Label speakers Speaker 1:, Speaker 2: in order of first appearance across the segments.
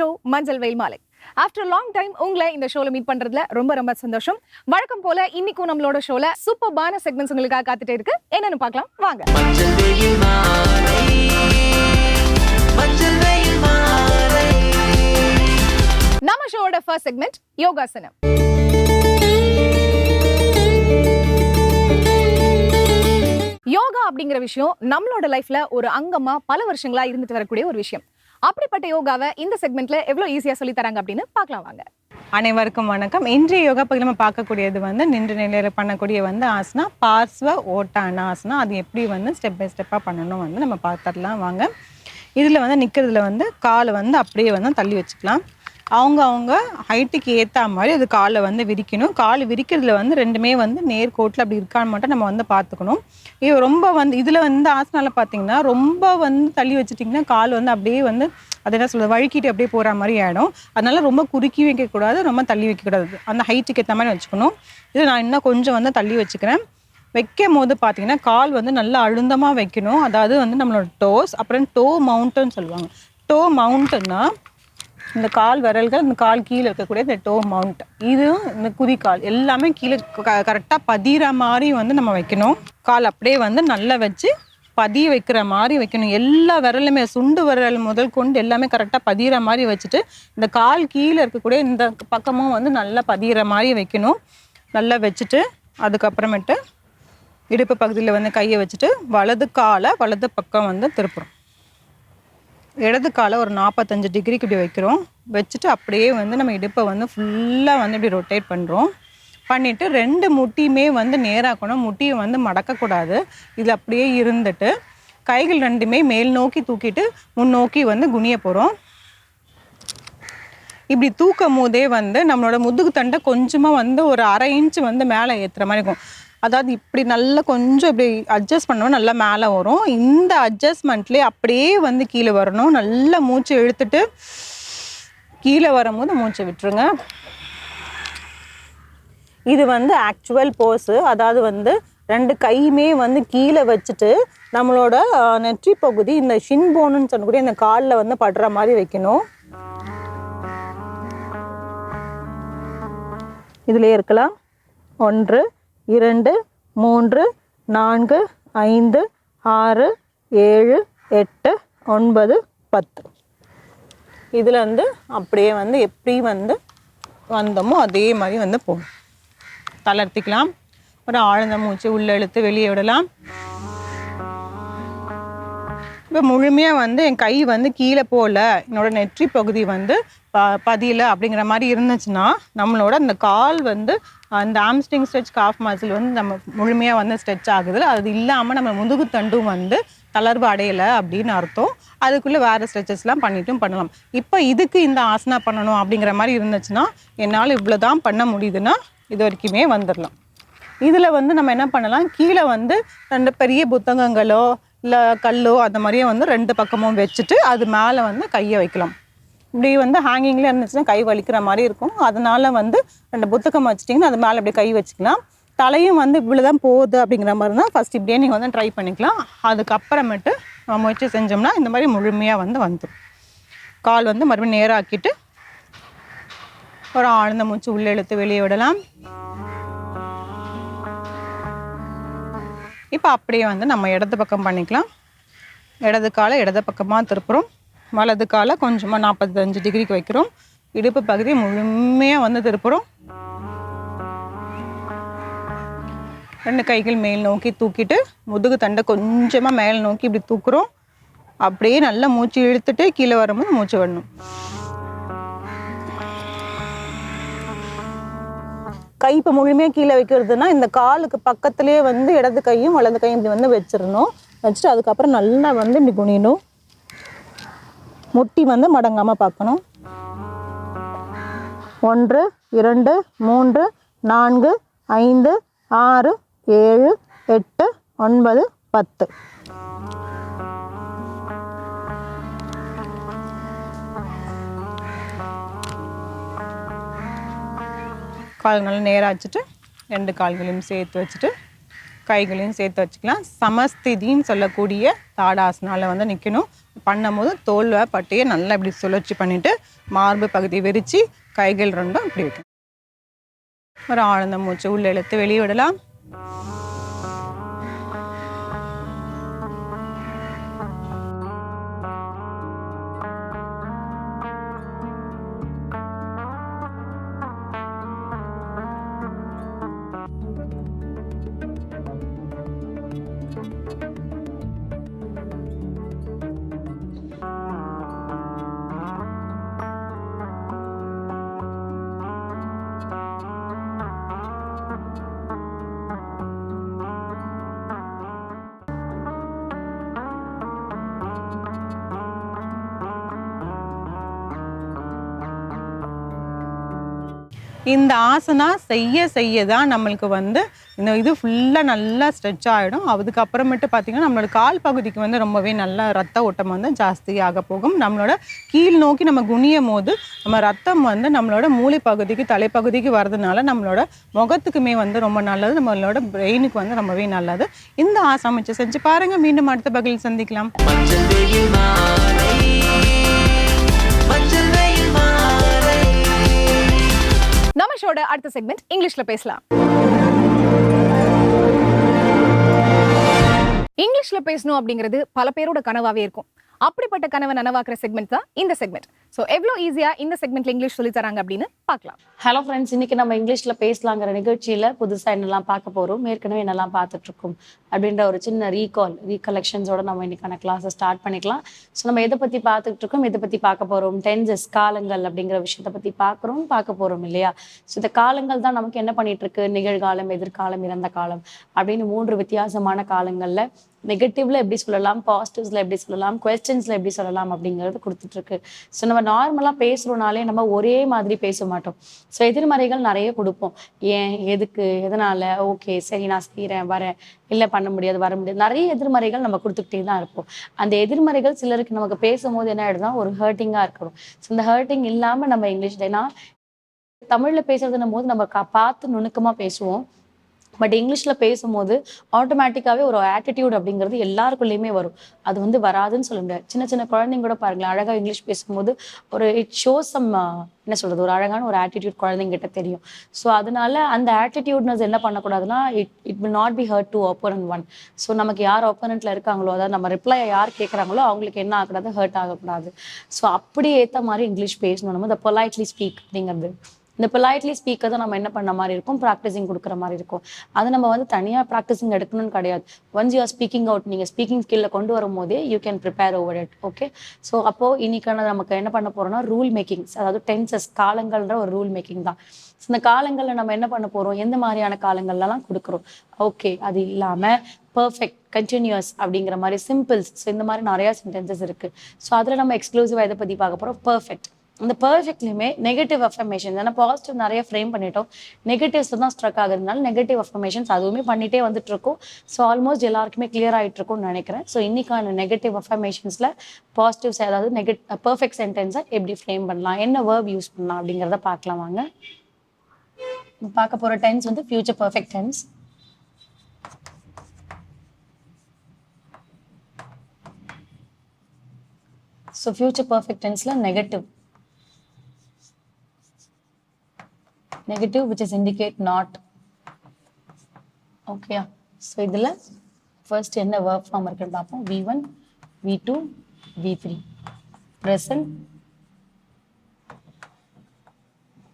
Speaker 1: Show மஞ்சள் வெயில் மாலை. ஆஃப்டர் லாங் டைம் உங்களை இந்த ஷோல மீட் பண்றதுல ரொம்ப ரொம்ப சந்தோஷம். வழக்கம் போல இன்னைக்கும் நம்மளோட ஷோல சூப்பர்பான செக்மெண்ட்ஸ் உங்களுக்காக காத்துட்டே இருக்கு. என்னன்னு பார்க்கலாம். வாங்க. நம்ம ஷோவோட ஃபர்ஸ்ட் செக்மெண்ட் யோகாசனம். யோகா அப்படிங்கிற விஷயம் நம்மளோட லைஃப்ல ஒரு அங்கமா பல வருஷங்களா இருந்துட்டு வரக்கூடிய ஒரு விஷயம். அப்படிப்பட்ட யோகாவை இந்த செக்மெண்ட்ல எவ்வளோ ஈஸியாக சொல்லி தராங்க அப்படின்னு பார்க்கலாம் வாங்க.
Speaker 2: அனைவருக்கும் வணக்கம். இன்றைய யோகா பகுதியில் நம்ம பார்க்கக்கூடியது வந்து நின்று நிலையில் பண்ணக்கூடிய வந்து ஆசனா பார்ஸ்வ ஓட்டான ஆசனா அது எப்படி வந்து ஸ்டெப் பை ஸ்டெப்பாக பண்ணணும் வந்து நம்ம பார்த்துடலாம் வாங்க. இதில் வந்து நிற்கிறதுல வந்து காலை வந்து அப்படியே வந்து தள்ளி வச்சுக்கலாம். அவங்க அவங்க ஹைட்டுக்கு ஏற்ற மாதிரி அது காலை வந்து விரிக்கணும். கால் விரிக்கிறதுல வந்து ரெண்டுமே வந்து நேர்கோட்டில் அப்படி இருக்கான்னு மட்டும் நம்ம வந்து பார்த்துக்கணும். இது ரொம்ப வந்து இதில் வந்து ஆசனால பார்த்தீங்கன்னா ரொம்ப வந்து தள்ளி வச்சுட்டிங்கன்னா கால் வந்து அப்படியே வந்து அது என்ன சொல்கிறது வழுக்கிட்டு அப்படியே போகிற மாதிரி ஆகிடும் அதனால ரொம்ப குறுக்கி வைக்கக்கூடாது ரொம்ப தள்ளி வைக்கக்கூடாது அந்த ஹைட்டுக்கு ஏற்ற மாதிரி வச்சுக்கணும். இது நான் இன்னும் கொஞ்சம் வந்து தள்ளி வச்சுக்கிறேன். வைக்கும் போது பார்த்தீங்கன்னா கால் வந்து நல்லா அழுந்தமாக வைக்கணும். அதாவது வந்து நம்மளோட டோஸ் அப்புறம் டோ மவுண்டன் சொல்லுவாங்க. டோ மவுண்டன்னா இந்த கால் விரல்கள் இந்த கால் கீழே இருக்கக்கூடிய இந்த டோ மவுண்ட் இதுவும் இந்த குதிக்கால் எல்லாமே கீழே கரெக்டாக பதிகிற மாதிரி வந்து நம்ம வைக்கணும். கால் அப்படியே வந்து நல்லா வச்சு பதிய வைக்கிற மாதிரி வைக்கணும். எல்லா விரலுமே சுண்டு விரல் முதல் கொண்டு எல்லாமே கரெக்டாக பதிகிற மாதிரி வச்சுட்டு இந்த கால் கீழே இருக்கக்கூடிய இந்த பக்கமும் வந்து நல்லா பதிகிற மாதிரி வைக்கணும். நல்லா வச்சுட்டு அதுக்கப்புறமேட்டு இடுப்பு பகுதியில் வந்து கையை வச்சுட்டு வலது காலை வலது பக்கம் வந்து திருப்புறோம். இடது காலை ஒரு நாற்பத்தஞ்சு டிகிரிக்கு இப்படி வைக்கிறோம். வச்சுட்டு அப்படியே வந்து நம்ம இடுப்பை வந்து ஃபுல்லாக வந்து இப்படி ரொட்டேட் பண்ணுறோம் பண்ணிவிட்டு ரெண்டு முட்டியுமே வந்து நேராக்கணும். முட்டியை வந்து மடக்கக்கூடாது. இது அப்படியே இருந்துட்டு கைகள் ரெண்டுமே மேல் நோக்கி தூக்கிட்டு முன்னோக்கி வந்து குனிய போகிறோம் இப்படி தூக்கும் போதே வந்து நம்மளோட முதுகு தண்டை கொஞ்சமாக வந்து ஒரு அரை இன்ச் வந்து மேலே ஏற்றுற மாதிரி இருக்கும். அதாவது இப்படி நல்லா கொஞ்சம் இப்படி அட்ஜஸ்ட் பண்ணவும் நல்லா மேலே வரும். இந்த அட்ஜஸ்ட்மெண்ட்லேயே அப்படியே வந்து கீழே வரணும். நல்லா மூச்சு இழுத்துட்டு கீழே வரும்போது மூச்சை விட்டுருங்க. இது வந்து ஆக்சுவல் போஸு அதாவது வந்து ரெண்டு கையுமே வந்து கீழே வச்சுட்டு நம்மளோட நெற்றி பகுதி இந்த ஷின் போனுன்னு சொல்லக்கூடிய இந்த காலில் வந்து படுற மாதிரி வைக்கணும். இதிலே இருக்கலாம். ஒன்று இரண்டு மூன்று நான்கு ஐந்து ஆறு ஏழு எட்டு ஒன்பது பத்து. இதில் வந்து அப்படியே வந்து எப்படி வந்து வந்தோமோ அதே மாதிரி வந்து போகும் தளர்த்திக்கலாம். ஒரு ஆழ்ந்த மூச்சு உள்ளே இழுத்து வெளியே விடலாம். இப்போ முழுமையாக வந்து என் கை வந்து கீழே போகல என்னோட நெற்றி பகுதி வந்து ப பதியலை அப்படிங்கிற மாதிரி இருந்துச்சுன்னா நம்மளோட அந்த கால் வந்து அந்த ஆம்ஸ்டிங் ஸ்ட்ரெச் காஃப் மசில் வந்து நம்ம முழுமையாக வந்து ஸ்ட்ரெச் ஆகுது. அது இல்லாமல் நம்ம முதுகு தண்டும் வந்து தளர்வு அடையலை அப்படின்னு அர்த்தம். அதுக்குள்ளே வேறு ஸ்ட்ரெச்சஸ்லாம் பண்ணிட்டும் பண்ணலாம். இப்போ இதுக்கு இந்த ஆசனா பண்ணணும் அப்படிங்கிற மாதிரி இருந்துச்சுன்னா என்னால் இவ்வளோ தான் பண்ண முடியுதுன்னா இது வரைக்குமே வந்துடலாம் இதில் வந்து நம்ம என்ன பண்ணலாம்? கீழே வந்து ரெண்டு பெரிய புத்தகங்களோ இல்லை கல்லோ அந்த மாதிரியே வந்து ரெண்டு பக்கமும் வச்சுட்டு அது மேலே வந்து கையை வைக்கலாம். இப்படி வந்து ஹேங்கிங்கில் இருந்துச்சுன்னா கை வலிக்கிற மாதிரி இருக்கும். அதனால வந்து ரெண்டு புத்தகம் வச்சிட்டிங்கன்னா அது மேலே அப்படியே கை வச்சுக்கலாம் தலையும் வந்து இவ்வளோ தான் போகுது அப்படிங்கிற மாதிரி தான் ஃபஸ்ட் இப்படியே நீங்கள் வந்து ட்ரை பண்ணிக்கலாம். அதுக்கப்புறமேட்டு நம்ம முயற்சி செஞ்சோம்னா இந்த மாதிரி முழுமையாக வந்து வந்துடும் கால் வந்து மறுபடியும் நேராக்கிட்டு ஒரு ஆழ்ந்த மூச்சு உள்ளே இழுத்து வெளியே விடலாம். இப்போ அப்படியே வந்து நம்ம இடது பக்கம் பண்ணிக்கலாம். இடது காலை இடது பக்கமாக திருப்புறோம். வலது காலை கொஞ்சமாக நாற்பத்தஞ்சு டிகிரிக்கு வைக்கிறோம். இடுப்பு பகுதி முழுமையாக வந்து திருப்புறோம். ரெண்டு கைகள் மேல் நோக்கி தூக்கிட்டு முதுகு தண்டை கொஞ்சமாக மேல் நோக்கி இப்படி தூக்குறோம். அப்படியே நல்லா மூச்சு இழுத்துட்டு கீழே வரும்போது மூச்சு விடணும். கை இப்போ முழுமையாக கீழே வைக்கிறதுனா இந்த காலுக்கு பக்கத்துலேயே வந்து இடது கையும் வலது கையும் இப்படி வந்து வச்சிடணும். வச்சுட்டு அதுக்கப்புறம் நல்லா வந்து இப்படி குனியணும். முட்டி வந்து மடங்காமல் பார்க்கணும். ஒன்று இரண்டு மூன்று நான்கு ஐந்து ஆறு ஏழு எட்டு ஒன்பது பத்து. கால் நல்லா நேராக வச்சுட்டு ரெண்டு கால்களையும் சேர்த்து வச்சுட்டு கைகளையும் சேர்த்து வச்சுக்கலாம். சமஸ்திதின்னு சொல்லக்கூடிய தாடாசனால் வந்து நிற்கணும் பண்ணும்போது தோல்வை பட்டையை நல்லா இப்படி சுழற்சி பண்ணிவிட்டு மார்பு பகுதி விரித்து கைகள் ரெண்டும் இப்படி வைக்கணும். ஒரு ஆழ்ந்த மூச்சு உள்ள இழுத்து வெளியே விடலாம். இந்த ஆசனா செய்ய செய்ய தான் நம்மளுக்கு வந்து இந்த இது ஃபுல்லாக நல்லா ஸ்ட்ரெச் ஆகிடும் அதுக்கப்புறமேட்டு பார்த்தீங்கன்னா நம்மளோட கால் பகுதிக்கு வந்து ரொம்பவே நல்லா ரத்த ஓட்டம் வந்து ஜாஸ்தியாக போகும். நம்மளோட கீழ் நோக்கி நம்ம குனியும் போது நம்ம ரத்தம் வந்து நம்மளோட மூளை பகுதிக்கு தலைப்பகுதிக்கு வர்றதுனால நம்மளோட முகத்துக்குமே வந்து ரொம்ப நல்லது. நம்மளோட பிரெயினுக்கு வந்து ரொம்பவே நல்லது. இந்த ஆசை அமைச்சு செஞ்சு பாருங்கள் மீண்டும் அடுத்த பகுதியில் சந்திக்கலாம்.
Speaker 1: நம்ம அடுத்த செக்மெண்ட் இங்கிலீஷ்ல பேசலாம். இங்கிலீஷ்ல பேசணும் அப்படிங்கிறது பல பேரோட கனவாவே இருக்கும். அப்படிப்பட்ட கனவை நனவாக்குற செக்மெண்ட் தான் இந்த செக்மெண்ட் ஸோ எவ்வளோ ஈஸியா இந்த செக்மெண்ட்ல இங்கிலீஷ் சொல்லி தராங்க அப்படின்னு பார்க்கலாம்.
Speaker 3: ஹலோ ஃப்ரெண்ட்ஸ் இன்னைக்கு நம்ம இங்கிலீஷ்ல பேசலாங்கிற நிகழ்ச்சியில புதுசா என்னெல்லாம் பார்க்க போறோம் ஏற்கனவே என்னெல்லாம் பார்த்துட்டு இருக்கோம் அப்படின்ற ஒரு சின்ன ரீகால் ரீகலெக்ஷன்ஸோட நம்ம இன்னைக்கான கிளாஸை ஸ்டார்ட் பண்ணிக்கலாம். ஸோ நம்ம எதை பத்தி பார்த்துட்டு இருக்கோம் எதை பத்தி பார்க்க போறோம்? டென்சஸ் காலங்கள் அப்படிங்கிற விஷயத்தை பத்தி பார்க்குறோம் பார்க்க போறோம் இல்லையா? ஸோ இந்த காலங்கள் தான் நமக்கு என்ன பண்ணிட்டு இருக்கு? நிகழ்காலம் எதிர்காலம் இறந்த காலம் அப்படின்னு மூன்று வித்தியாசமான காலங்கள்ல நெகட்டிவ்ல எப்படி சொல்லலாம் பாசிட்டிவ்ஸ்ல எப்படி சொல்லலாம் கொஸ்டின்ஸ்ல எப்படி சொல்லலாம் அப்படிங்கிறது கொடுத்துட்டு இருக்கு. ஸோ நம்ம நார்மலாக பேசுகிறோனாலே நம்ம ஒரே மாதிரி பேச மாட்டோம். ஸோ எதிர்மறைகள் நிறைய கொடுப்போம். ஏன்? எதுக்கு? எதனால? ஓகே சரி நான் செய்கிறேன் வரேன். இல்லை பண்ண முடியாது வர முடியாது. நிறைய எதிர்மறைகள் நம்ம கொடுத்துக்கிட்டே தான் இருப்போம். அந்த எதிர்மறைகள் சிலருக்கு நமக்கு பேசும்போது என்ன ஆயிடுதுன்னா ஒரு ஹர்ட்டிங்காக இருக்கணும். ஸோ இந்த ஹர்ட்டிங் இல்லாமல் நம்ம இங்கிலீஷ் ஏன்னா தமிழில் பேசுறதுன்னும் போது நம்ம பார்த்து நுணுக்கமாக பேசுவோம். பட் இங்கிலீஷில் பேசும்போது ஆட்டோமேட்டிக்காகவே ஒரு ஆட்டிடியூட் அப்படிங்கிறது எல்லாருக்குள்ளேயுமே வரும். அது வந்து வராதுன்னு சொல்ல முடியாது. சின்ன சின்ன குழந்தைங்க கூட பாருங்களேன் அழகாக இங்கிலீஷ் பேசும்போது ஒரு இட் ஷோஸ் சம் என்ன சொல்கிறது ஒரு அழகான ஒரு ஆட்டிடியூட் குழந்தைங்கிட்ட தெரியும். ஸோ அதனால அந்த ஆட்டிடியூட்னஸ் என்ன பண்ணக்கூடாதுன்னா it it will not be hurt to opponent one so நமக்கு யார் ஒப்போனண்ட்ல இருக்காங்களோ அதாவது நம்ம ரிப்ளை யார் கேட்குறாங்களோ அவங்களுக்கு என்ன ஆகக்கூடாது ஹர்ட் ஆகக்கூடாது. ஸோ அப்படி ஏற்ற மாதிரி இங்கிலீஷ் பேசணும் நம்ம இந்த பொலைட்லி ஸ்பீக் அப்படிங்கிறது. இந்த பொலைட்லி ஸ்பீக்கர் தான் நம்ம என்ன பண்ண மாதிரி இருக்கும்? ப்ராக்டிசிங் கொடுக்குற மாதிரி இருக்கும். அது நம்ம வந்து தனியாக ப்ராக்டிசிங் எடுக்கணும்னு கிடையாது. Once you are speaking out நீங்கள் ஸ்பீக்கிங் ஸ்கில்ல கொண்டு வரும்போதே you can prepare over it okay so அப்போது இன்னைக்கான நமக்கு என்ன பண்ண போறோம்னா ரூல் மேக்கிங்ஸ் அதாவது டென்சஸ் காலங்கள்ன்ற ஒரு ரூல் மேக்கிங் தான். இந்த காலங்களில் நம்ம என்ன பண்ண போறோம்? எந்த மாதிரியான காலங்கள்லாம் கொடுக்குறோம்? ஓகே அது இல்லாமல் பர்ஃபெக்ட் கண்டினியூஸ் அப்படிங்கிற மாதிரி சிம்பிள்ஸ் ஸோ இந்த மாதிரி நிறையா சென்டென்சஸ் இருக்குது ஸோ அதில் நம்ம எக்ஸ்க்ளூசிவாக இதை பற்றி பார்க்க போகிறோம் பர்ஃபெக்ட் இந்த பர்ஃபெக்ட்லையுமே நெகட்டிவ் அஃபர்மேஷன் ஏன்னா பாசிட்டிவ் நிறைய ஃப்ரேம் பண்ணிட்டோம். நெகட்டிவ்ஸ் தான் ஸ்ட்ரக் ஆகுறதுனால நெகட்டிவ் அஃபர்மேஷன்ஸ் அதுவுமே பண்ணிட்டே வந்துட்டு இருக்கோம் ஸோ ஆல்மோஸ்ட் எல்லாருக்குமே கிளியர் ஆகிட்டு இருக்கும்னு நினைக்கிறேன். ஸோ இன்னைக்கான நெகட்டிவ் அஃபர்மேஷன்ஸில் பாசிட்டிவ்ஸ் அதாவது நெகட் பர்ஃபெக்ட் சென்டென்ஸை எப்படி ஃப்ரேம் பண்ணலாம்? என்ன வேர்ப் யூஸ் பண்ணலாம் அப்படிங்கிறத பார்க்கலாம் வாங்க. பார்க்க போகிற டென்ஸ் வந்து future perfect tense so future perfect டென்ஸில் negative negative which is indicate not ஓகேயா ஸோ இதில் ஃபர்ஸ்ட் என்ன ஒர்க் ஃபார்ம் இருக்குன்னு பார்ப்போம். V one V two V three present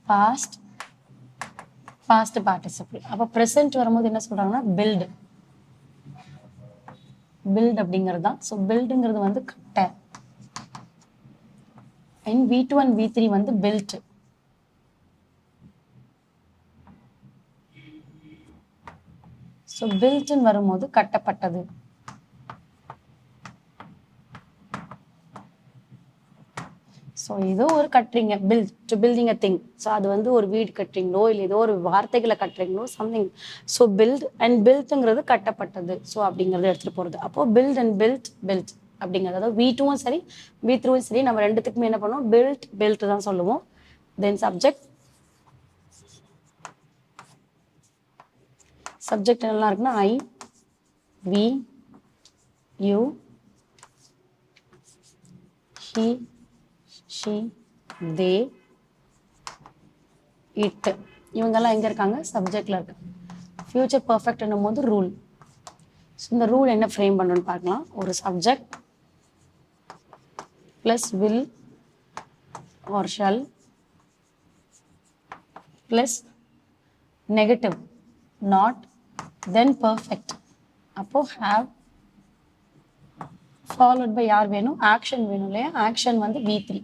Speaker 3: past past participle அப்போ ப்ரெசன்ட் வரும்போது என்ன சொல்கிறாங்கன்னா பில்டு பில்ட் அப்படிங்கிறது தான். ஸோ பில்டுங்கிறது வந்து கட்டை. And V two and V three வந்து பில்ட் ஸோ பில்ட்னு வரும்போது கட்டப்பட்டது. ஸோ ஏதோ ஒரு கட்டுறீங்க build to building a thing so அது வந்து ஒரு வீடு கட்டுறீங்களோ இல்லை ஏதோ ஒரு வார்த்தைகளை கட்டுறீங்களோ சம்திங் ஸோ பில்ட் அண்ட் பில்ட்டுங்கிறது கட்டப்பட்டது. ஸோ அப்படிங்கிறது எடுத்துகிட்டு போகிறது அப்போது பில்ட் அண்ட் பில்ட் பில்ட் அப்படிங்கிறது. அதாவது வீட்டும் சரி வீத்ரூவும் சரி நம்ம ரெண்டுத்துக்குமே என்ன பண்ணுவோம்? பில்ட் பில்ட் தான் சொல்லுவோம். தென் சப்ஜெக்ட் சப்ஜெக்ட் என்னெல்லாம் இருக்குன்னா I we you he she they it இவங்கெல்லாம் எங்கே இருக்காங்க? சப்ஜெக்டில் இருக்கு. ஃப்யூச்சர் பர்ஃபெக்ட்னும் போது ரூல் ஸோ இந்த ரூல் என்ன ஃப்ரேம் பண்ணணும்னு பார்க்கலாம். ஒரு subject plus will or shall plus negative not then perfect அப்போ ஹாவ் ஃபாலோட் பை யார் வேணும்? ஆக்ஷன் வேணும் இல்லையா? ஆக்ஷன் வந்து வி த்ரீ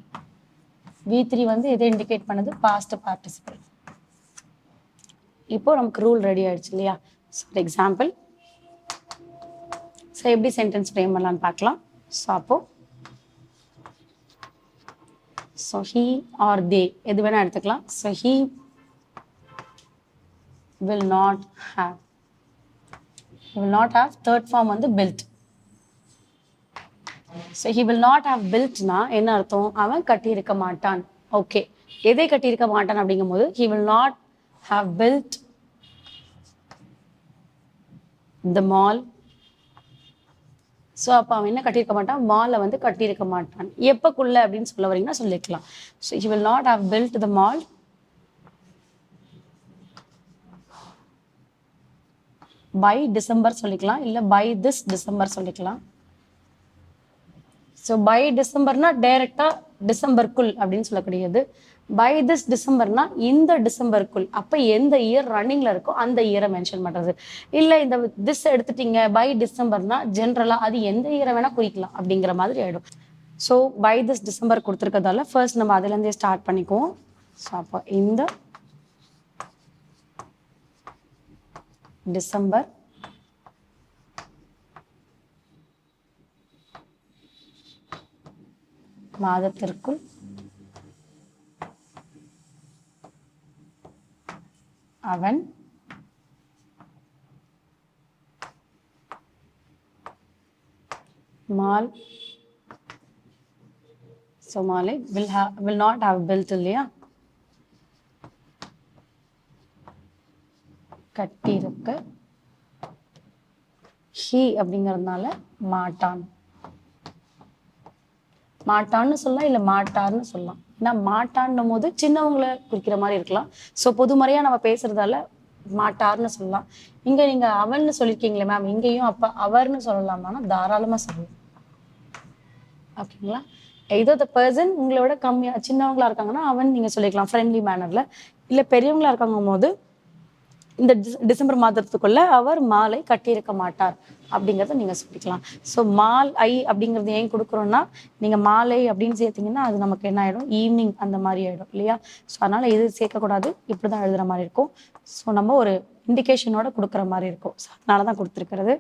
Speaker 3: வி த்ரீ வந்து எதை இண்டிகேட் பண்ணுது? பாஸ்ட் பார்ட்டிசிபல் இப்போ நமக்கு ரூல் ரெடி ஆயிடுச்சு இல்லையா? ஃபார் எக்ஸாம்பிள் ஸோ எப்படி சென்டென்ஸ் ஃப்ரேம் பண்ணலான்னு பார்க்கலாம். ஸோ அப்போ ஸோ ஹீ ஆர் தே எது வேணால் எடுத்துக்கலாம். So he will not have will not have third form வந்து built so he will not have பில்ட்னா என்ன அர்த்தம்? அவன் கட்டியிருக்க மாட்டான். ஓகே எதை கட்டியிருக்க மாட்டான் அப்படிங்கும்போது he will not have built the mall so அப்போ அவன் என்ன கட்டியிருக்க மாட்டான்? மாலை வந்து கட்டியிருக்க மாட்டான். எப்போக்குள்ள அப்படின்னு சொல்ல வரீங்கன்னா சொல்லிக்கலாம். So he will not have built the mall by December சொல்லிக்கலாம் இல்லை பை திஸ் டிசம்பர் சொல்லிக்கலாம். ஸோ பை டிசம்பர்னா டைரக்டா டிசம்பருக்குள் அப்படின்னு சொல்லக்கூடியது. பை திஸ் டிசம்பர்னா இந்த டிசம்பருக்குள் அப்போ எந்த இயர் ரன்னிங்ல இருக்கோ அந்த இயரை மென்ஷன் பண்றது. இல்லை இந்த திஸ் எடுத்துட்டீங்க பை டிசம்பர்னா ஜென்ரலா அது எந்த இயரை வேணா குறிக்கலாம் அப்படிங்கிற மாதிரி ஆயிடும். ஸோ பை திஸ் டிசம்பர் கொடுத்துருக்கதால ஃபர்ஸ்ட் நம்ம அதுலேருந்தே ஸ்டார்ட் பண்ணிக்குவோம். ஸோ அப்போ இந்த டிசம்பர் மாதத்திற்குள். அவன் மால் ஸோ மாலை will have will not have built இல்லையா? கட்டியிருக்க. ஹி அப்படிங்கிறதுனால மாட்டான். மாட்டான்னு சொல்லலாம் இல்லை மாட்டார்னு சொல்லலாம். ஏன்னா மாட்டான்னும் போது சின்னவங்களை குறிக்கிற மாதிரி இருக்கலாம். ஸோ பொதுமறையாக நம்ம பேசுறதால மாட்டார்னு சொல்லலாம். இங்கே நீங்கள் அவன்னு சொல்லியிருக்கீங்களே மேம் இங்கேயும் அப்போ அவர்னு சொல்லலாமான்னா தாராளமாக சொல்லலாம். ஓகேங்களா? ஏதோ த பர்சன் உங்களோட கம்மியாக சின்னவங்களா இருக்காங்கன்னா அவன் நீங்கள் சொல்லிக்கலாம் ஃப்ரெண்ட்லி மேனரில் இல்லை பெரியவங்களா இருக்காங்க போது இந்த டிசம்பர் மாதத்துக்குள்ள அவர் மாலை கட்டியிருக்க மாட்டார் அப்படிங்கிறத நீங்க சொல்லிக்கலாம். ஸோ மால் ஐ அப்படிங்கிறது ஏன் கொடுக்குறோம்னா நீங்க மாலை அப்படின்னு சேர்த்தீங்கன்னா அது நமக்கு என்ன ஆயிடும்? ஈவினிங் அந்த மாதிரி ஆயிடும் இல்லையா? ஸோ அதனால இது சேர்க்கக்கூடாது? இப்படி தான் எழுதுற மாதிரி இருக்கும். ஸோ நம்ம ஒரு இண்டிகேஷனோட கொடுக்குற மாதிரி இருக்கும். ஸோ அதனால தான் கொடுத்துருக்கிறது.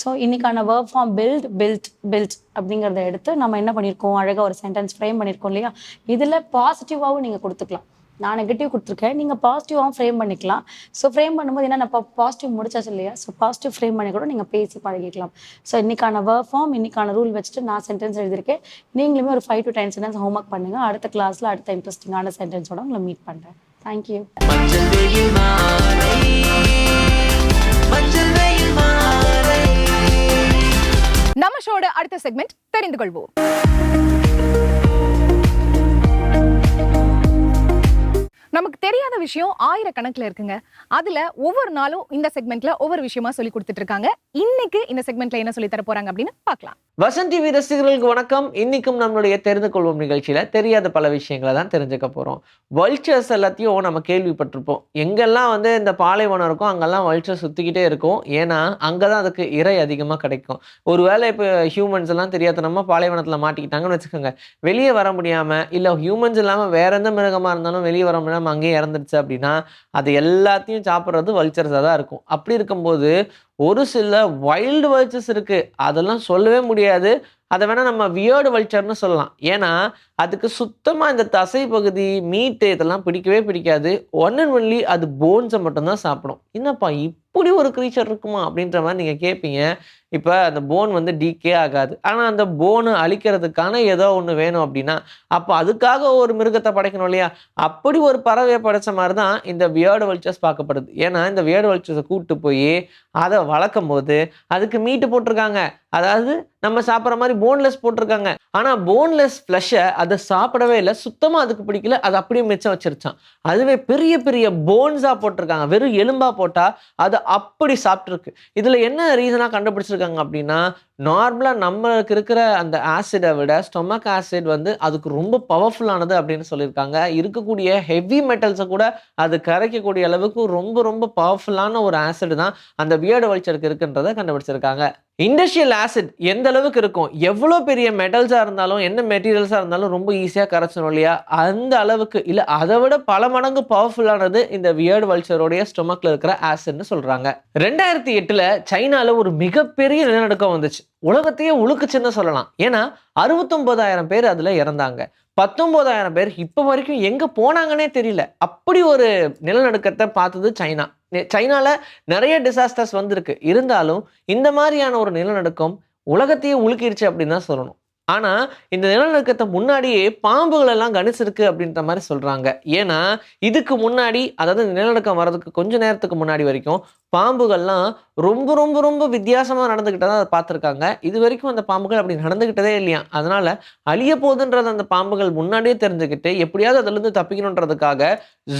Speaker 3: ஸோ இன்னைக்கான work form build built built அப்படிங்கிறத எடுத்து நம்ம என்ன பண்ணியிருக்கோம்? அழகாக ஒரு சென்டென்ஸ் ஃப்ரேம் பண்ணியிருக்கோம் இல்லையா? இதில் பாசிட்டிவாகவும் நீங்கள் கொடுத்துக்கலாம். நான் நெகட்டிவ் கொடுத்துருக்கேன். நீங்கள் பாசிட்டிவாகவும் ஃப்ரேம் பண்ணிக்கலாம். ஸோ ஃப்ரேம் பண்ணும்போது என்ன நம்ம பாசிட்டிவ் முடிச்சாச்சு இல்லையா? ஸோ பாசிட்டிவ் ஃப்ரேம் பண்ணி கூட நீங்கள் பேசி பழகிக்கலாம். ஸோ இன்னைக்கான வேர்ப் ஃபார்ம் இன்னைக்கான ரூல் வச்சுட்டு நான் சென்டென்ஸ் எழுதியிருக்கேன். நீங்களுமே ஒரு five to ten sentence homework பண்ணுங்கள் அடுத்த கிளாஸில் அடுத்த இன்ட்ரெஸ்டிங்கான சென்டென்ஸோட உங்களை மீட் பண்ணுறேன் தேங்க்யூ
Speaker 1: நம்ம ஷோட அடுத்த செக்மெண்ட் தெரிந்து கொள்வோம் நமக்கு தெரியாத விஷயம் ஆயிரக்கணக்கில் இருக்குங்க. அதுல ஒவ்வொரு நாளும் இந்த செக்மெண்ட்டில் ஒவ்வொரு விஷயமா சொல்லி கொடுத்துட்டு இருக்காங்க. இன்னைக்கு இந்த செக்மெண்ட்டில் என்ன சொல்லி தர போகிறாங்க அப்படின்னு பார்க்கலாம்.
Speaker 4: வசந்த் டிவி ரசிகர்களுக்கு வணக்கம். இன்னைக்கும் நம்மளுடைய தெரிந்து கொள்வோம் நிகழ்ச்சியில் தெரியாத பல விஷயங்களை தான் தெரிஞ்சுக்க போகிறோம் வல்ச்சர்ஸ் எல்லாத்தையும் நம்ம கேள்விப்பட்டிருப்போம். எங்கெல்லாம் வந்து இந்த பாலைவனம் இருக்கோ அங்கெல்லாம் வல்ச்சர் சுற்றிக்கிட்டே இருக்கும். ஏன்னா அங்கே தான் அதுக்கு இறை அதிகமாக கிடைக்கும். ஒரு வேளை இப்போ ஹியூமன்ஸ் எல்லாம் தெரியாதனமா பாலைவனத்தில் மாட்டிக்கிட்டாங்கன்னு வச்சுக்கோங்க. வெளியே வர முடியாமல் இல்லை ஹியூமன்ஸ் இல்லாமல் வேற எந்த மிருகமாக இருந்தாலும் வெளியே வர முடியாமல் அங்கேயே இறந்துடுச்சு அப்படின்னா அது எல்லாத்தையும் சாப்பிட்றது வல்ச்சர்ஸாக தான் இருக்கும். அப்படி இருக்கும்போது ஒரு சில வைல்டு வல்ச்சர்ஸ் இருக்கு. அதெல்லாம் சொல்லவே முடியாது. அதை வேணா நம்ம வியர்டு வல்ச்சர்னு சொல்லலாம். ஏன்னா அதுக்கு சுத்தமாக இந்த தசை பகுதி மீட்டு இதெல்லாம் பிடிக்கவே பிடிக்காது. ஒன் அண்ட் ஒன்லி அது போன்ஸை மட்டும்தான் சாப்பிடும். என்னப்பா இப்படி ஒரு க்ரீச்சர் இருக்குமா அப்படின்ற மாதிரி நீங்கள் கேட்பீங்க இப்போ அந்த போன் வந்து டீக்கே ஆகாது. ஆனால் அந்த போனை அழிக்கிறதுக்கான ஏதோ ஒன்று வேணும் அப்படின்னா அப்போ அதுக்காக ஒரு மிருகத்தை படைக்கணும் இல்லையா? அப்படி ஒரு பறவையை படைச்ச மாதிரி தான் இந்த வியர்டு வல்ச்சர்ஸ் பார்க்கப்படுது. ஏன்னா இந்த வியர்டு வல்ச்சர்ஸை கூப்பிட்டு போய் அதை வளர்க்கும் போது அதுக்கு மீட்டு போட்டிருக்காங்க. அதாவது நம்ம சாப்பிட்ற மாதிரி போன்லெஸ் போட்டிருக்காங்க. ஆனால் போன்லெஸ் ஃப்ளஷை அதை சாப்பிடவே இல்லை. சுத்தமாக அதுக்கு பிடிக்கல. அது அப்படியே மிச்சம் வச்சிருச்சான். அதுவே பெரிய பெரிய போன்ஸாக போட்டிருக்காங்க. வெறும் எலும்பாக போட்டால் அது அப்படி சாப்பிட்ருக்கு இதில் என்ன ரீசனாக கண்டுபிடிச்சிருக்காங்க பார்த்துக்கோங்க அப்படின்னா நார்மலாக நம்மளுக்கு இருக்கிற அந்த ஆசிடை விட ஸ்டொமக் ஆசிட் வந்து அதுக்கு ரொம்ப பவர்ஃபுல்லானது அப்படின்னு சொல்லியிருக்காங்க. இருக்கக்கூடிய ஹெவி மெட்டல்ஸை கூட அது கரைக்கக்கூடிய அளவுக்கு ரொம்ப ரொம்ப பவர்ஃபுல்லான ஒரு ஆசிட் தான் அந்த வியர்டு வல்ச்சருக்கு இருக்குன்றதை கண்டுபிடிச்சிருக்காங்க. இண்டஸ்ட்ரியல் ஆசிட் எந்த அளவுக்கு இருக்கும்? எவ்வளோ பெரிய மெட்டல்ஸாக இருந்தாலும் என்ன மெட்டீரியல்ஸாக இருந்தாலும் ரொம்ப ஈஸியாக கரைச்சிடும் இல்லையா? அந்த அளவுக்கு இல்லை அதை விட பல மடங்கு பவர்ஃபுல்லானது இந்த வியர்டு வல்ச்சரோடைய ஸ்டொமக்கில் இருக்கிற ஆசிட்னு சொல்கிறாங்க ரெண்டாயிரத்தி எட்டில் சைனாவில் ஒரு மிகப்பெரிய நிலநடுக்கம் வந்துச்சு. உலகத்தையே உழுக்குச்சுன்னு சொல்லலாம். ஏன்னா அறுபத்தொன்பதாயிரம் பேர் அதில் இறந்தாங்க. பத்தொன்பதாயிரம் பேர் இப்போ வரைக்கும் எங்கே போனாங்கன்னே தெரியல. அப்படி ஒரு நிலநடுக்கத்தை பார்த்தது சைனா. சைனாவில் சைனால நிறைய டிசாஸ்டர்ஸ் வந்திருக்கு. இருந்தாலும் இந்த மாதிரியான ஒரு நிலநடுக்கம் உலகத்தையே உழுக்கிருச்சு அப்படின்னு தான் சொல்லணும். ஆனால் இந்த நிலநடுக்கத்தை முன்னாடியே பாம்புகள் எல்லாம் கணிச்சிருக்கு அப்படின்ற மாதிரி சொல்கிறாங்க ஏன்னா இதுக்கு முன்னாடி அதாவது நிலநடுக்கம் வர்றதுக்கு கொஞ்ச நேரத்துக்கு முன்னாடி வரைக்கும் பாம்புகள்லாம் ரொம்ப ரொம்ப ரொம்ப வித்தியாசமாக நடந்துக்கிட்டதை அதை பார்த்துருக்காங்க. இது வரைக்கும் அந்த பாம்புகள் அப்படி நடந்துக்கிட்டதே இல்லையா? அதனால் அழிய போகுதுன்றது அந்த பாம்புகள் முன்னாடியே தெரிஞ்சுக்கிட்டு எப்படியாவது அதுலேருந்து தப்பிக்கணுன்றதுக்காக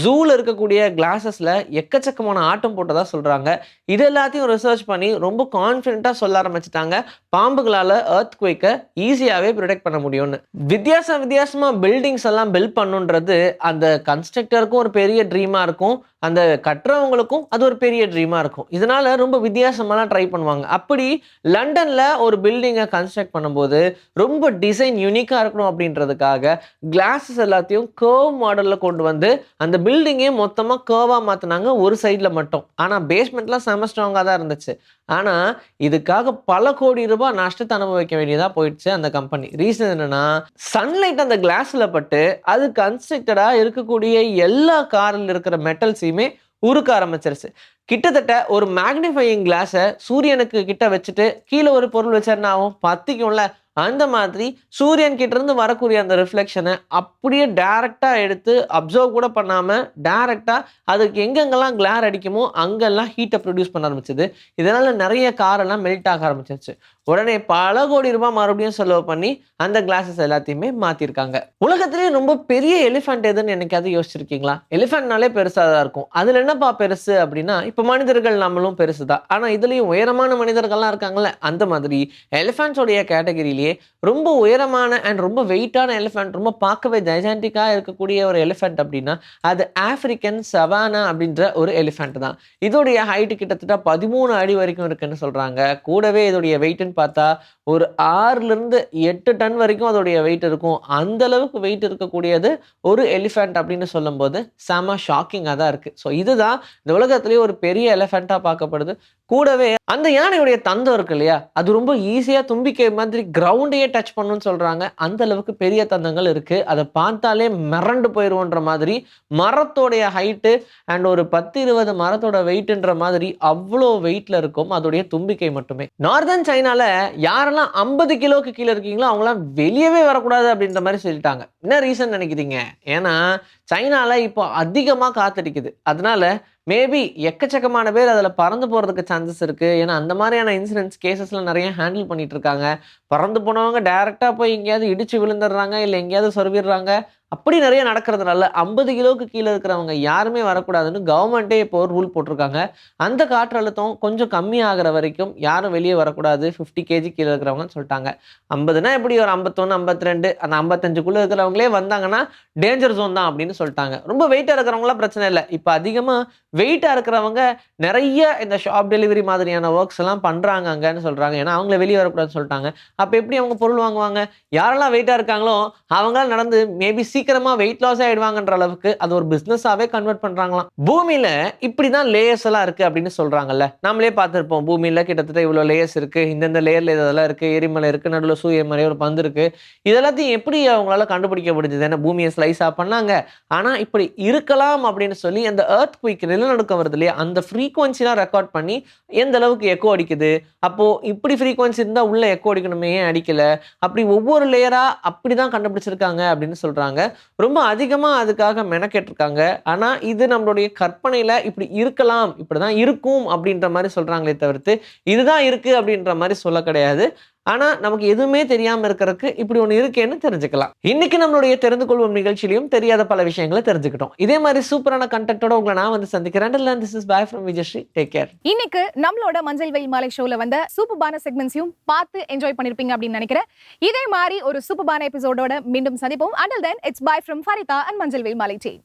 Speaker 4: ஜூவில் இருக்கக்கூடிய கிளாஸஸில் எக்கச்சக்கமான ஆட்டம் போட்டதாக சொல்கிறாங்க இது எல்லாத்தையும் ரிசர்ச் பண்ணி ரொம்ப கான்ஃபிடென்ட்டாக சொல்ல ஆரம்பிச்சிட்டாங்க. பாம்புகளால் ஏர்த் குவைக்கை ஈஸியாகவே ப்ரொடெக்ட் பண்ண முடியும்னு. வித்தியாச வித்தியாசமாக பில்டிங்ஸ் எல்லாம் பில்ட் பண்ணுன்றது அந்த கன்ஸ்ட்ரக்டருக்கும் ஒரு பெரிய ட்ரீமாக இருக்கும். அந்த கட்டுறவங்களுக்கும் அது ஒரு பெரிய ட்ரீமாக இருக்கும். இதனால் ரொம்ப வித்தியாசமாலாம் ட்ரை பண்ணுவாங்க. அப்படி லண்டனில் ஒரு பில்டிங்கை கன்ஸ்ட்ரக்ட் பண்ணும்போது ரொம்ப டிசைன் யூனிக்காக இருக்கணும் அப்படின்றதுக்காக கிளாஸஸ் எல்லாத்தையும் கேர்வ் மாடலில் கொண்டு வந்து அந்த பில்டிங்கே மொத்தமாக கேர்வாக மாற்றினாங்க ஒரு சைடில் மட்டும். ஆனால் பேஸ்மெண்ட்லாம் செம ஸ்ட்ராங்காக தான் இருந்துச்சு. ஆனால் இதுக்காக பல கோடி ரூபாய் நஷ்டத்தை அனுபவிக்க வேண்டியதாக போயிடுச்சு அந்த கம்பெனி ரீசன் என்னென்னா சன்லைட் அந்த கிளாஸில் பட்டு அது கன்ஸ்ட்ரக்டடாக இருக்கக்கூடிய எல்லா காரில் இருக்கிற மெட்டல்ஸையுமே உருக்க ஆரம்பிச்சிருச்சு. கிட்டத்தட்ட ஒரு மேக்னிஃபையிங் கிளாஸை சூரியனுக்கு கிட்ட வச்சுட்டு கீழே ஒரு பொருள் வச்சாருன்னா ஆகும்? பத்திக்கும்ல. அந்த மாதிரி சூரியன் கிட்ட இருந்து வரக்கூடிய அந்த ரிஃப்ளெக்ஷனை அப்படியே டைரக்டா எடுத்து அப்சர்வ் கூட பண்ணாம டைரக்டா அதுக்கு எங்கெங்கெல்லாம் கிளார் அடிக்குமோ அங்கெல்லாம் ஹீட்டை ப்ரொடியூஸ் பண்ண ஆரம்பிச்சது. இதனால நிறைய காரெல்லாம் மெல்ட் ஆக ஆரம்பிச்சிருச்சு. உடனே பல கோடி ரூபாய் மறுபடியும் செலவு பண்ணி அந்த கிளாஸஸ் எல்லாத்தையுமே மாத்திருக்காங்க. உலகத்திலேயே ரொம்ப பெரிய எலிஃபென்ட் எதுன்னு என்னைக்காவது யோசிச்சிருக்கீங்களா? எலிஃபென்ட்னாலே பெருசா தான் இருக்கும். அதுல என்னப்பா பெருசு அப்படின்னா இப்ப மனிதர்கள் நம்மளும் பெருசு தான் ஆனா இதுலயும் உயரமான மனிதர்கள்லாம் இருக்காங்கல்ல அந்த மாதிரி எலிஃபென்ட்ஸோடைய கேட்டகரியிலேயே ரொம்ப உயரமான அண்ட் ரொம்ப வெயிட்டான எலிஃபெண்ட் ரொம்ப பார்க்கவே ஜைஜாண்டிக்கா இருக்கக்கூடிய ஒரு எலிஃபெண்ட் அப்படின்னா அது ஆப்பிரிக்கன் சவானா அப்படின்ற ஒரு எலிஃபண்ட் தான். இதோடைய ஹைட் கிட்டத்தட்ட பதிமூணு அடி வரைக்கும் இருக்குன்னு சொல்றாங்க. கூடவே இதோடைய அப்படின்னு பார்த்தா ஒரு ஆறுல இருந்து எட்டு டன் வரைக்கும் அதோடைய வெயிட் இருக்கும். அந்த அளவுக்கு வெயிட் இருக்கக்கூடியது ஒரு எலிஃபென்ட் அப்படின்னு சொல்லும்போது செம ஷாக்கிங்காக தான் இருக்குது ஸோ இதுதான் இந்த உலகத்துலேயே ஒரு பெரிய எலிஃபெண்ட்டாக பார்க்கப்படுது. கூடவே அந்த யானையுடைய தந்தம் இருக்கு இல்லையா? அது ரொம்ப ஈஸியாக தும்பிக்கை மாதிரி கிரவுண்டையே டச் பண்ணுன்னு சொல்றாங்க. அந்த அளவுக்கு பெரிய தந்தங்கள் இருக்கு. அதை பார்த்தாலே மிரண்டு போயிடுவோன்ற மாதிரி மரத்தோடைய ஹைட்டு அண்ட் ஒரு பத்து இருபது மரத்தோட வெயிட்ன்ற மாதிரி அவ்வளோ வெயிட்ல இருக்கும். அதோடைய தும்பிக்கை மட்டுமே. நார்தன் சைனால யாரெல்லாம் ஐம்பது கிலோக்கு கீழே இருக்கீங்களோ அவங்களாம் வெளியவே வரக்கூடாது அப்படின்ற மாதிரி சொல்லிட்டாங்க. என்ன ரீசன் நினைக்கிறீங்க? ஏன்னா சைனால இப்போ அதிகமாக காத்தடிக்குது. அதனால மேபி எக்கச்சக்கமான பேர் அதில் பறந்து போகிறதுக்கு சான்சஸ் இருக்குது ஏன்னா அந்த மாதிரியான இன்சிடென்ட்ஸ் கேசஸ்லாம் நிறைய ஹேண்டில் பண்ணிட்டு இருக்காங்க. பறந்து போனவங்க டேரெக்டாக போய் எங்கேயாவது இடிச்சு விழுந்துடுறாங்க இல்லை எங்கேயாவது சொருவிடுறாங்க. அப்படி நிறைய நடக்கிறதுனால ஐம்பது கிலோவுக்கு கீழே இருக்கிறவங்க யாருமே வரக்கூடாதுன்னு கவர்மெண்ட்டே இப்போ ரூல் போட்டிருக்காங்க. அந்த காற்றழுத்தம் கொஞ்சம் கம்மி ஆகிற வரைக்கும் யாரும் வெளியே வரக்கூடாது. ஃபிஃப்டி கேஜி கீழே இருக்கிறவங்கன்னு சொல்லிட்டாங்க. ஐம்பதுனா எப்படி? ஒரு ஐம்பத்தொன்று ஐம்பத்தி ரெண்டு அந்த ஐம்பத்தஞ்சுக்குள்ளே இருக்கிறவங்களே வந்தாங்கன்னா டேஞ்சர் ஜோன் தான் அப்படின்னு சொல்லிட்டாங்க. ரொம்ப வெயிட்டாக இருக்கிறவங்களாம் பிரச்சனை இல்லை. இப்போ அதிகமாக வெயிட்டாக இருக்கிறவங்க நிறைய இந்த ஷாப் டெலிவரி மாதிரியான ஒர்க்ஸ் எல்லாம் பண்ணுறாங்க அங்கன்னு சொல்கிறாங்க ஏன்னா அவங்கள வெளியே வரக்கூடாதுன்னு சொல்லிட்டாங்க. அப்போ எப்படி அவங்க பொருள் வாங்குவாங்க? யாரெல்லாம் வெயிட்டாக இருக்காங்களோ அவங்களாம் நடந்து மேபி சீக்கிரமாக வெயிட் லாஸ் ஆகிடுவாங்கன்ற அளவுக்கு அது ஒரு பிஸ்னஸாகவே கன்வெர்ட் பண்ணுறாங்களாம் பூமியில் இப்படி தான் லேயர்ஸ் எல்லாம் இருக்குது அப்படின்னு சொல்கிறாங்கல்ல நம்மளே பார்த்துருப்போம் பூமியில் கிட்டத்தட்ட இவ்வளோ லேயர்ஸ் இருக்குது இந்தந்த லேயரில் இதெல்லாம் இருக்குது எரிமலை இருக்குது நடுவில் சூரியமலை ஒரு பந்து இருக்குது இதெல்லாத்தையும் எப்படி அவங்களால கண்டுபிடிக்க முடிஞ்சது? ஏன்னா பூமியை ஸ்லைஸாக பண்ணாங்க. ஆனால் இப்படி இருக்கலாம் அப்படின்னு சொல்லி அந்த எர்த் குயிக்கில் நிலநடுக்கம் வருது இல்லையா? அந்த ஃப்ரீக்குவன்சிலாம் ரெக்கார்ட் பண்ணி எந்த அளவுக்கு எக்கோ அடிக்குது? அப்போ இப்படி ஃப்ரீக்குவன்சி இருந்தால் உள்ள எக்கோ அடிக்கணுமே ஏன் அடிக்கல? அப்படி ஒவ்வொரு லேயரா அப்படி தான் கண்டுபிடிச்சிருக்காங்க அப்படின்னு சொல்றாங்க. ரொம்ப அதிகமாக அதுக்காக மெனக்கெட்டிருக்காங்க. ஆனால் இது நம்மளுடைய கற்பனையில இப்படி இருக்கலாம் இப்படிதான் இருக்கும் அப்படின்ற மாதிரி சொல்றாங்களே தவிர்த்து இதுதான் இருக்கு அப்படின்ற மாதிரி சொல்ல கிடையாது. ஆனா நமக்கு எதுவுமே தெரியாம இருக்கிறதுக்கு இப்படி ஒண்ணு இருக்கேன்னு தெரிஞ்சுக்கலாம். இன்னைக்கு நம்மளுடைய தெரிந்து கொள்வோம் நிகழ்ச்சியிலையும் தெரியாத பல விஷயங்களை தெரிஞ்சுக்கிட்டோம். இதே மாதிரி சூப்பரான கண்டென்ட்டோட உங்களை நான் வந்து சந்திக்கிறேன். This is bye from Vijayashree. Take care
Speaker 1: இன்னைக்கு நம்மளோட மஞ்சள் வெயில் மாலை ஷோல வந்த சூப்பர்பான செக்மெண்ட்ஸையும் பார்த்து என்ஜாய் பண்ணிருப்பீங்க அப்படின்னு நினைக்கிறேன். இதே மாதிரி ஒரு சூப்பர்பான எபிசோடோட மீண்டும் சந்திப்போம். Until then it's bye from Farida and Manjal Veyil Maalai team